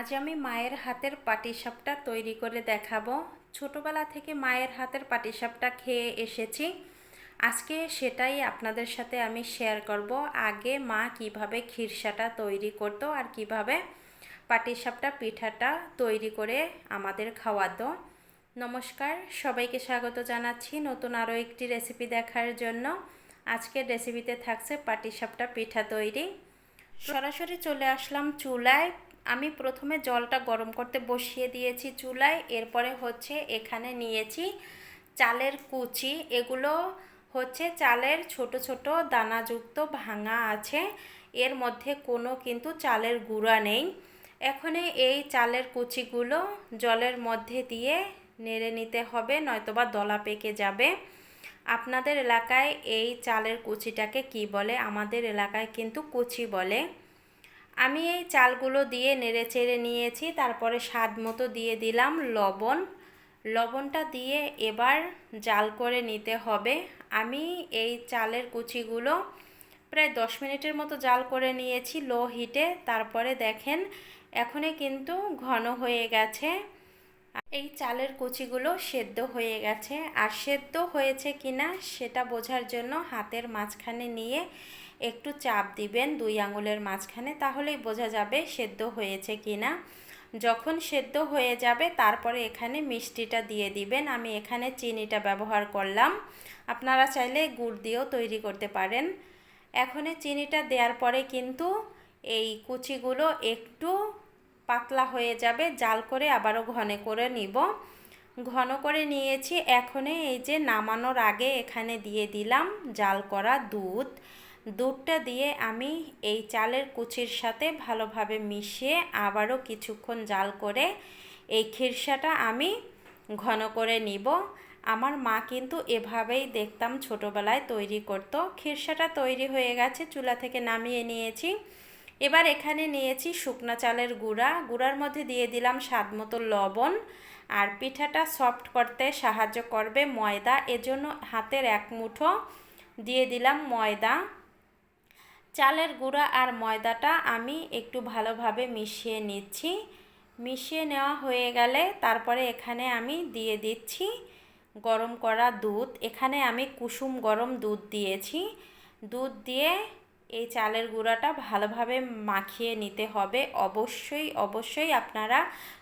আজ আমি মায়ের হাতের পাটিসাপটা তৈরি করে দেখাবো। ছোটবেলা থেকে মায়ের হাতের পাটিসাপটা খেয়ে এসেছি। আজকে সেটাই আপনাদের সাথে আমি শেয়ার করব। আগে মা কীভাবে খিরসাটা তৈরি করতো আর কীভাবে পাটিসাপটা, পিঠাটা তৈরি করে আমাদের খাওয়াতো। নমস্কার, সবাইকে স্বাগত জানাচ্ছি নতুন আরও একটি রেসিপি দেখার জন্য। আজকের রেসিপিতে থাকছে পাটিসাপটা, পিঠা তৈরি। সরাসরি চলে আসলাম চুলায়। আমি প্রথমে জলটা গরম করতে বসিয়ে দিয়েছি চুলায়, এরপরে হচ্ছে এখানে নিয়েছি চালের কুচি। এগুলো হচ্ছে চালের ছোট ছোট দানাযুক্ত ভাঙা আছে, এর মধ্যে কোনো কিন্তু চালের গুঁড়া নেই। এখানে এই চালের কুচিগুলো জলের মধ্যে দিয়ে নেড়ে নিতে হবে, নয়তোবা দলা পেকে যাবে। আপনাদের এলাকায় এই চালের কুচিটাকে কি বলে? আমাদের এলাকায় কিন্তু কুচি বলে। আমি এই চালগুলো দিয়ে নেড়ে চেড়ে নিয়েছি, তারপরে স্বাদ মতো দিয়ে দিলাম লবণ। লবণটা দিয়ে এবার জাল করে নিতে হবে। আমি এই চালের কুচিগুলো প্রায় দশ মিনিটের মতো জাল করে নিয়েছি লো হিটে। তারপরে দেখেন, এখনই কিন্তু ঘন হয়ে গেছে। এই চালের কুচিগুলো সেদ্ধ হয়ে গেছে। আর সেদ্ধ হয়েছে কিনা সেটা বোঝার জন্য হাতের মাঝখানে নিয়ে একটু চাপ দিবেন দুই আঙুলের মাঝখানে, তাহলেই বোঝা যাবে সেদ্ধ হয়েছে কিনা। যখন সেদ্ধ হয়ে যাবে, তারপরে এখানে মিষ্টিটা দিয়ে দিবেন। আমি এখানে চিনিটা ব্যবহার করলাম। আপনারা চাইলে গুড় দিয়েও তৈরি করতে পারেন। এখন চিনিটা দেওয়ার পরে কিন্তু এই কুচিগুলো একটু পাতলা হয়ে যাবে। জাল করে আবারও ঘনে করে নিব। ঘন করে নিয়েছি। এখনে এই যে নামানোর আগে এখানে দিয়ে দিলাম জাল করা দুধ। দুধটা দিয়ে আমি এই চালের কুচির সাথে ভালোভাবে মিশিয়ে আবারও কিছুক্ষণ জাল করে এই খিরসাটা আমি ঘন করে নিব। আমার মা কিন্তু এভাবেই দেখতাম ছোটোবেলায় তৈরি করতো। খিরসাটা তৈরি হয়ে গেছে, চুলা থেকে নামিয়ে নিয়েছি। এবার এখানে নিয়েছি শুকনো চালের গুঁড়া। গুঁড়ার মধ্যে দিয়ে দিলাম স্বাদ মতো লবণ। আর পিঠাটা সফট করতে সাহায্য করবে ময়দা। এজন্য হাতের এক মুঠো দিয়ে দিলাম ময়দা। চালের গুঁড়া আর ময়দাটা আমি একটু ভালোভাবে মিশিয়ে নিচ্ছি। মিশিয়ে নেওয়া হয়ে গেলে তারপরে এখানে আমি দিয়ে দিচ্ছি গরম করা দুধ। এখানে আমি কুসুম গরম দুধ দিয়েছি। দুধ দিয়ে এই চালের গুঁড়াটা ভালোভাবে মাখিয়ে নিতে হবে। অবশ্যই অবশ্যই আপনারা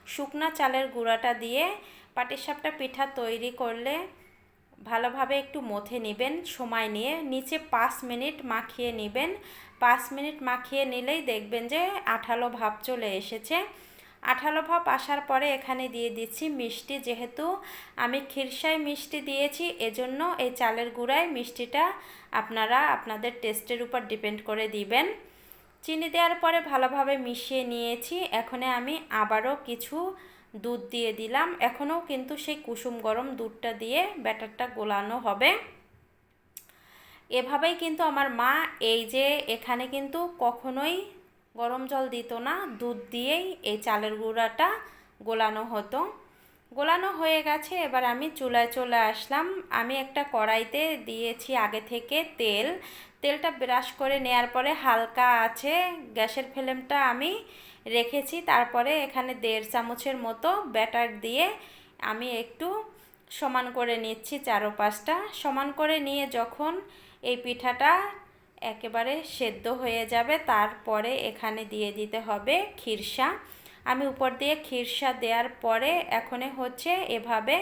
শুকনা চালের গুঁড়াটা দিয়ে পাটিসাপটা পিঠা তৈরি করলে ভালোভাবে একটু মথে নেবেন, সময় নিয়ে। নিচে পাঁচ মিনিট মাখিয়ে নেবেন। পাঁচ মিনিট মাখিয়ে নিলেই দেখবেন যে আঠালো ভাব চলে এসেছে। আঠালো ভাব আসার পরে এখানে দিয়ে দিচ্ছি মিষ্টি। যেহেতু আমি খিরসায় মিষ্টি দিয়েছি, এজন্য এই চালের গুঁড়ায় মিষ্টিটা আপনারা আপনাদের টেস্টের উপর ডিপেন্ড করে দিবেন। চিনি দেওয়ার পরে ভালোভাবে মিশিয়ে নিয়েছি। এখানে আমি আবারও কিছু দুধ দিয়ে দিলাম। এখনও কিন্তু সেই কুসুম গরম দুধটা দিয়ে ব্যাটারটা গোলানো হবে। এভাবেই কিন্তু আমার মা এই যে এখানে কিন্তু কখনোই গরম জল দিত না, দুধ দিয়েই এই চালের গুঁড়াটা গোলানো হতো। গোলানো হয়ে গেছে, এবার আমি চুলায় চলে আসলাম। আমি একটা কড়াইতে দিয়েছি আগে থেকে তেল। তেলটা ব্রাশ করে নেয়ার পরে হালকা আছে, গ্যাসের ফ্লেমটা আমি রেখেছি। তারপরে এখানে দেড় চামচের মতো ব্যাটার দিয়ে আমি একটু সমান করে নিচ্ছি চারো পাঁচটা সমান করে নিয়ে যখন এই পিঠাটা একেবারে সেদ্ধ হয়ে যাবে, তারপরে এখানে দিয়ে দিতে হবে খিরসা আমি উপর দিয়ে খিরসা দেওয়ার পরে এখনে হচ্ছে এভাবে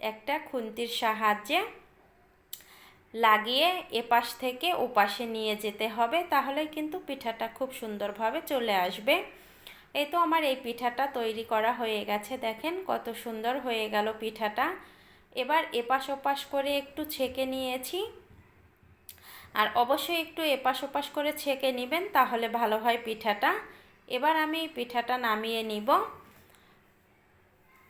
একটা খুন্তির সাহায্যে লাগিয়ে এপাশ থেকে ওপাশে নিয়ে যেতে হবে, তাহলে কিন্তু পিঠাটা খুব সুন্দরভাবে চলে আসবে। এই তো আমার এই পিঠাটা তৈরি করা হয়ে গেছে, দেখেন কত সুন্দর হয়ে গেল পিঠাটা। এবার এপাশ ওপাশ করে একটু ছেঁকে নিয়েছি। আর অবশ্যই একটু এপাশ ওপাশ করে ছেঁকে নেবেন, তাহলে ভালো হয় পিঠাটা। এবার আমি পিঠাটা নামিয়ে নিব।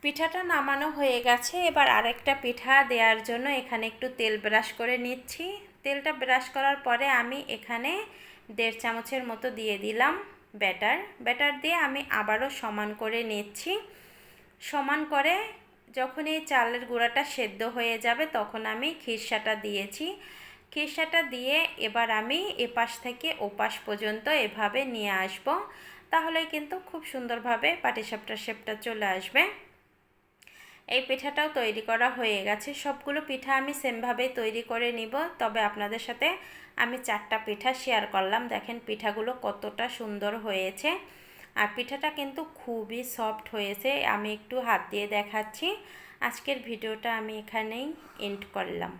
পিঠাটা নামানো হয়ে গেছে। এবার আরেকটা পিঠা দেওয়ার জন্য এখানে একটু তেল ব্রাশ করে নিচ্ছি। তেলটা ব্রাশ করার পরে আমি এখানে দেড় চামচের মতো দিয়ে দিলাম ব্যাটার। ব্যাটার দিয়ে আমি আবারও সমান করে নিচ্ছি। সমান করে যখন এই চালের গুঁড়াটা সেদ্ধ হয়ে যাবে তখন আমি খিরসাটা দিয়েছি। খিরসাটা দিয়ে এবার আমি এপাশ থেকে ওপাশ পর্যন্ত এভাবে নিয়ে আসব। তাহলেই কিন্তু খুব সুন্দরভাবে পাটিসাপটার শেপটা চলে আসবে। এই পিঠাটাও তৈরি করা হয়ে গেছে। সবগুলো পিঠা আমি সেমভাবেই তৈরি করে নিব। তবে আপনাদের সাথে আমি চারটা পিঠা শেয়ার করলাম। দেখেন পিঠাগুলো কতটা সুন্দর হয়েছে। আর পিঠাটা কিন্তু খুবই সফট হয়েছে। আমি একটু হাত দিয়ে দেখাচ্ছি। আজকের ভিডিওটা আমি এখানেই এন্ড করলাম।